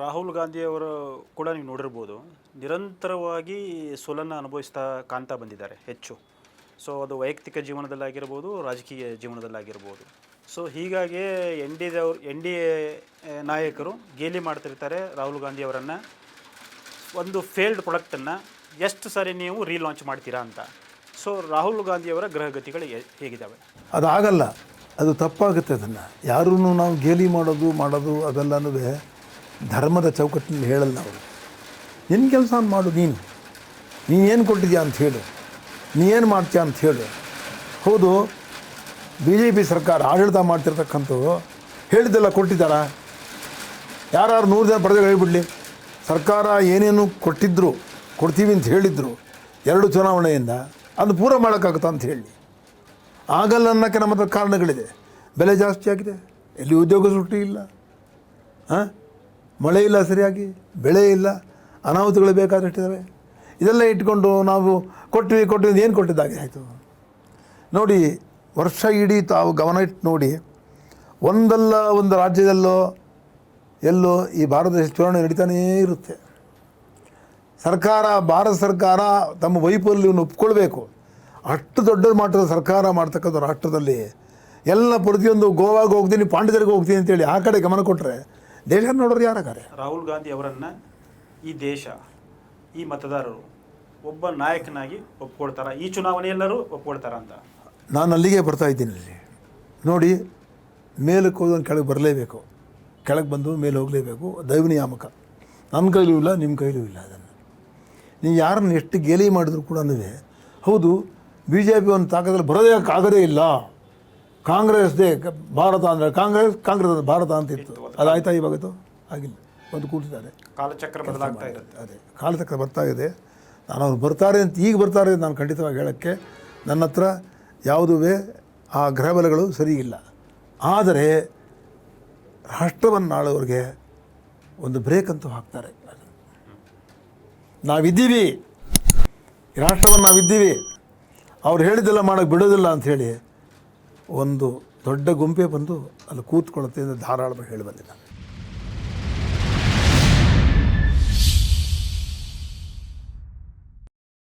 ರಾಹುಲ್ ಗಾಂಧಿಯವರು ಕೂಡ ನೀವು ನೋಡಿರ್ಬೋದು, ನಿರಂತರವಾಗಿ ಸೋಲನ್ನು ಅನುಭವಿಸ್ತಾ ಕಾಣ್ತಾ ಬಂದಿದ್ದಾರೆ ಹೆಚ್ಚು. ಸೊ ಅದು ವೈಯಕ್ತಿಕ ಜೀವನದಲ್ಲಾಗಿರ್ಬೋದು, ರಾಜಕೀಯ ಜೀವನದಲ್ಲಾಗಿರ್ಬೋದು. ಸೊ ಹೀಗಾಗಿ ಎನ್ ಡಿ ದವ್ರು, ಎನ್ ಡಿ ಎ ನಾಯಕರು ಗೇಲಿ ಮಾಡ್ತಿರ್ತಾರೆ ರಾಹುಲ್ ಗಾಂಧಿಯವರನ್ನು ಒಂದು ಫೇಲ್ಡ್ ಪ್ರೊಡಕ್ಟನ್ನು ಎಷ್ಟು ಸಾರಿ ನೀವು ರೀಲಾಂಚ್ ಮಾಡ್ತೀರಾ ಅಂತ. ಸೊ ರಾಹುಲ್ ಗಾಂಧಿಯವರ ಗ್ರಹಗತಿಗಳು ಹೇಗಿದ್ದಾವೆ ಅದಾಗಲ್ಲ, ಅದು ತಪ್ಪಾಗುತ್ತೆ ಅದನ್ನು. ಯಾರೂ ನಾವು ಗೇಲಿ ಮಾಡೋದು ಮಾಡೋದು ಅದೆಲ್ಲನೂ ಧರ್ಮದ ಚೌಕಟ್ಟಿನಲ್ಲಿ ಹೇಳಲ್ಲ ಅವರು. ನಿನ್ನ ಕೆಲಸ ಮಾಡು ನೀನು. ನೀನೇನು ಏನು ಕೊಟ್ಟಿದ್ಯಾ ಅಂತ ಹೇಳು. ನೀ ಏನು ಮಾಡ್ತೀಯ ಅಂತ ಹೇಳು. ಹೌದು ಬಿ ಜೆ ಪಿ ಸರ್ಕಾರ ಆಡಳಿತ ಮಾಡ್ತಿರ್ತಕ್ಕಂಥವು ಹೇಳಿದ್ದೆಲ್ಲ ಕೊಟ್ಟಿದ್ದಾರಾ? ಯಾರು ನೂರು ಜನ ಪಡೆದ ಹೇಳ್ಬಿಡ್ಲಿ ಸರ್ಕಾರ ಏನೇನು ಕೊಟ್ಟಿದ್ದರು ಕೊಡ್ತೀವಿ ಅಂತ ಹೇಳಿದ್ರು, ಎರಡು ಚುನಾವಣೆಯಿಂದ ಅದು ಪೂರ ಮಾಡೋಕ್ಕಾಗುತ್ತಾ ಅಂತ ಹೇಳಿ. ಆಗಲ್ಲ ಅನ್ನೋಕ್ಕೆ ನಮ್ಮ ಹತ್ರ ಕಾರಣಗಳಿದೆ. ಬೆಲೆ ಜಾಸ್ತಿ ಆಗಿದೆ. ಎಲ್ಲಿ ಉದ್ಯೋಗ ಸೃಷ್ಟಿ ಇಲ್ಲ. ಹಾಂ? ಮಳೆ ಇಲ್ಲ ಸರಿಯಾಗಿ, ಬೆಳೆ ಇಲ್ಲ, ಅನಾಹುತಗಳು ಬೇಕಾದಷ್ಟಿದ್ದಾವೆ ಇದೆಲ್ಲ ಇಟ್ಕೊಂಡು ನಾವು ಕೊಟ್ವಿ ಕೊಟ್ವಿ ಏನು ಕೊಟ್ಟಿದ್ದಾಗೆ ಆಯಿತು? ನೋಡಿ, ವರ್ಷ ಇಡೀ ತಾವು ಗಮನ ಇಟ್ಟು ನೋಡಿ, ಒಂದಲ್ಲ ಒಂದು ರಾಜ್ಯದಲ್ಲೋ, ಎಲ್ಲೋ ಈ ಭಾರತ ದೇಶ ಚುನಾವಣೆ ನಡೀತಾನೇ ಇರುತ್ತೆ. ಸರ್ಕಾರ, ಭಾರತ ಸರ್ಕಾರ ತಮ್ಮ ವೈಫಲ್ಯವನ್ನು ಒಪ್ಕೊಳ್ಬೇಕು. ಅಷ್ಟು ದೊಡ್ಡ ಮಟ್ಟದ ಸರ್ಕಾರ ಮಾಡ್ತಕ್ಕಂಥ ರಾಷ್ಟ್ರದಲ್ಲಿ, ಎಲ್ಲ ಪ್ರತಿಯೊಂದು ಗೋವಾಗೆ ಹೋಗ್ತೀನಿ ಪಾಂಡಿಚೇರಿಗೆ ಹೋಗ್ತೀನಿ ಅಂತೇಳಿ ಆ ಕಡೆ ಗಮನ ಕೊಟ್ಟರೆ ದೇಶ ನೋಡೋರು ಯಾರಾಗಾರೆ? ರಾಹುಲ್ ಗಾಂಧಿ ಅವರನ್ನು ಈ ದೇಶ ಈ ಮತದಾರರು ಒಬ್ಬ ನಾಯಕನಾಗಿ ಒಪ್ಕೊಳ್ತಾರ? ಈ ಚುನಾವಣೆ ಎಲ್ಲರೂ ಒಪ್ಕೊಳ್ತಾರ ಅಂತ? ನಾನು ಅಲ್ಲಿಗೆ ಬರ್ತಾ ಇದ್ದೀನಿ ಅಲ್ಲಿ. ನೋಡಿ ಮೇಲಕ್ಕೆ ಹೋದವನು ಕೆಳಗೆ ಬರಲೇಬೇಕು. ಕೆಳಗೆ ಬಂದು ಮೇಲೆ ಹೋಗಲೇಬೇಕು. ದೈವ ನಿಯಾಮಕ ನನ್ನ ಕೈಲೂ ಇಲ್ಲ ನಿಮ್ಮ ಕೈಲೂ ಇಲ್ಲ ಅದನ್ನು. ನೀವು ಯಾರನ್ನು ಎಷ್ಟು ಗೇಲಿ ಮಾಡಿದ್ರು ಕೂಡ ಹೌದು ಬಿ ಜೆ ಪಿ ಒಂದು ತಾಕದಲ್ಲಿ ಬರೋದೇ ಆಗದೇ ಇಲ್ಲ. ಕಾಂಗ್ರೆಸ್ದೇ ಭಾರತ ಅಂದರೆ ಕಾಂಗ್ರೆಸ್ ಕಾಂಗ್ರೆಸ್ ಭಾರತ ಅಂತ ಇತ್ತು. ಅದಾಯ್ತಾ ಇವಾಗದು ಆಗಿಲ್ಲ. ಒಂದು ಕೂತಿದ್ದಾರೆ. ಕಾಲಚಕ್ರ ಬದಲಾಗ್ತಾ ಇರುತ್ತೆ. ಅದೇ. ಕಾಲಚಕ್ರ ಬರ್ತಾ ಇದೆ. ನಾನು ಅವ್ರು ಬರ್ತಾರೆ ಅಂತ ಈಗ ಬರ್ತಾರೆ ಅಂತ ನಾನು ಖಂಡಿತವಾಗಿ ಹೇಳೋಕ್ಕೆ ನನ್ನ ಹತ್ರ ಯಾವುದೂ ಆ ಗ್ರಹಬಲಗಳು ಸರಿ ಇಲ್ಲ. ಆದರೆ ರಾಷ್ಟ್ರವನ್ನು ಆಳೋರಿಗೆ ಒಂದು ಬ್ರೇಕ್ ಅಂತೂ ಹಾಕ್ತಾರೆ. ನಾವಿದ್ದೀವಿ. ರಾಷ್ಟ್ರವನ್ನು ನಾವಿದ್ದೀವಿ. ಅವ್ರು ಹೇಳಿದ್ದೆಲ್ಲ ಮಾಡೋಕ್ಕೆ ಬಿಡೋದಿಲ್ಲ ಅಂಥೇಳಿ ಒಂದು ದೊಡ್ಡ ಗುಂಪೆ ಬಂದು ಅಲ್ಲಿ ಕೂತ್ಕೊಳ್ಳುತ್ತೆ ಅಂತ ಧಾರಾಳವಾಗಿ ಹೇಳಿ ಬಂದಿಲ್ಲ